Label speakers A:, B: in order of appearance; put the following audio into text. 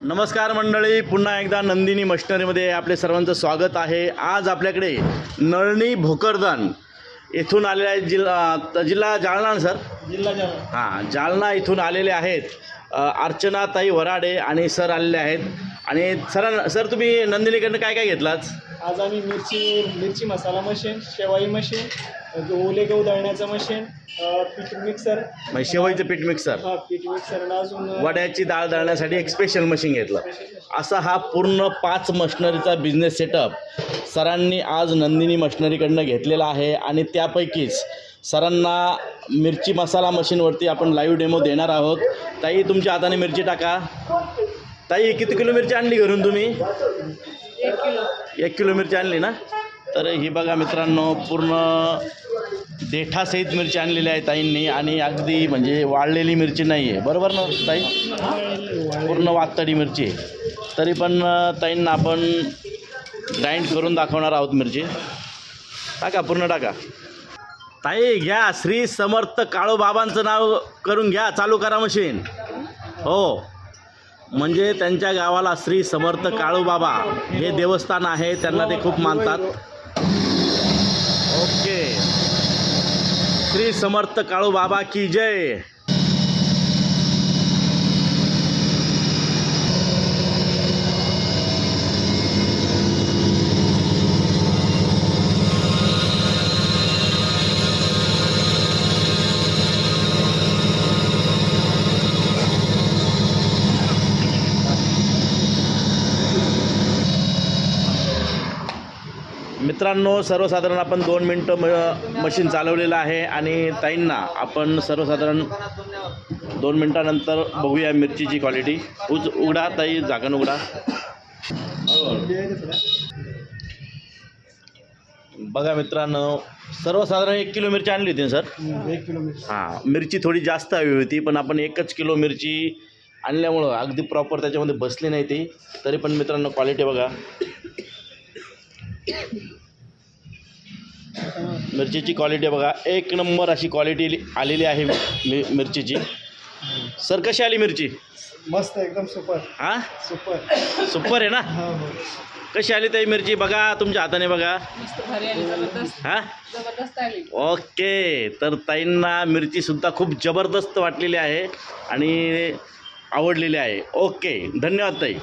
A: नमस्कार मंडळी पुन्हा एकदा नंदिनी मशिनरीमध्ये आपले सर्वांचं स्वागत आहे. आज आपल्याकडे नळणी भोकरदन येथून आलेले आहेत जिल्हा जिल्हा जालना सर?
B: जिल्हा जालना.
A: हां जालना इथून आलेले आहेत अर्चनाताई वराडे आणि सर आलेले आहेत. आणि सर सर तुम्ही नंदिनीकडनं काय काय घेतलात?
B: आज आम्ही मिरची मिरची मसाला मशीन शेवाई मशीन ओले गहू दळण्याचं मशीन पीठ मिक्सर.
A: म्हणजे शेवईचं पीठ मिक्सर.
B: हा पीठ मिक्सर आणि अजून
A: वड्याची डाळ दळण्यासाठी एक स्पेशल मशीन घेतलं. असा हा पूर्ण पाच मशनरीचा बिझनेस सेटअप सरांनी आज नंदिनी मशनरीकडनं घेतलेला आहे आणि त्यापैकीच सरांना मिरची मसाला मशीनवरती आपण लाईव्ह डेमो देणार आहोत. ताई तुमच्या हाताने मिरची टाका. ताई किती किलो मिरची आणली घरून तुम्ही? एक किलो. मिरची आणली ना? तर ही बघा मित्रांनो पूर्ण देठासहित मिरची आणलेली आहे ताईंनी आणि अगदी म्हणजे वाळलेली मिरची नाही आहे बरोबर ना ताई? पूर्ण वातडी मिरची आहे. तरी पण ताईंना आपण ग्राइंड करून दाखवणार आहोत मिरची. टाका पूर्ण टाका. ताई घ्या. श्री समर्थ काळोबाबांचं नाव करून घ्या. चालू करा मशीन. हो. म्हणजे त्यांच्या गावाला श्री समर्थ काळूबाबा हे देवस्थान आहे त्यांना ते खूप मानतात. ओके. श्री समर्थ काळूबाबा की जय. मित्रांनो सर्वसाधारण आपण दोन मिनटं म मशीन चालवलेलं आहे आणि ताईंना आपण सर्वसाधारण दोन मिनटानंतर बघूया मिरचीची क्वालिटी उच उघडा ताई झाकण उघडा. बघा मित्रांनो सर्वसाधारण एक किलो मिरची आणली होती ना सर?
B: एक किलो मिरची.
A: हां मिरची थोडी जास्त हवी होती पण आपण एकच किलो मिरची आणल्यामुळं अगदी प्रॉपर त्याच्यामध्ये बसली नाही ती. तरी पण मित्रांनो क्वालिटी बघा. मिरचीची क्वालिटी बघा. एक नंबर अशी क्वालिटी आलेली आहे मि मिरचीची. सर कशी आली मिरची?
B: मस्त एकदम सुपर
A: हां?
B: सुपर
A: सुपर आहे ना?
B: हा हो.
A: कशी आली ताई मिरची? बघा तुमच्या हाताने बघा.
C: मस्त भारी आली जबरदस्त.
A: हां?
C: जबरदस्त आली.
A: ओके. तर ताईंना मिरचीसुद्धा खूप जबरदस्त वाटलेली आहे आणि आवडलेली आहे. ओके. धन्यवाद ताई.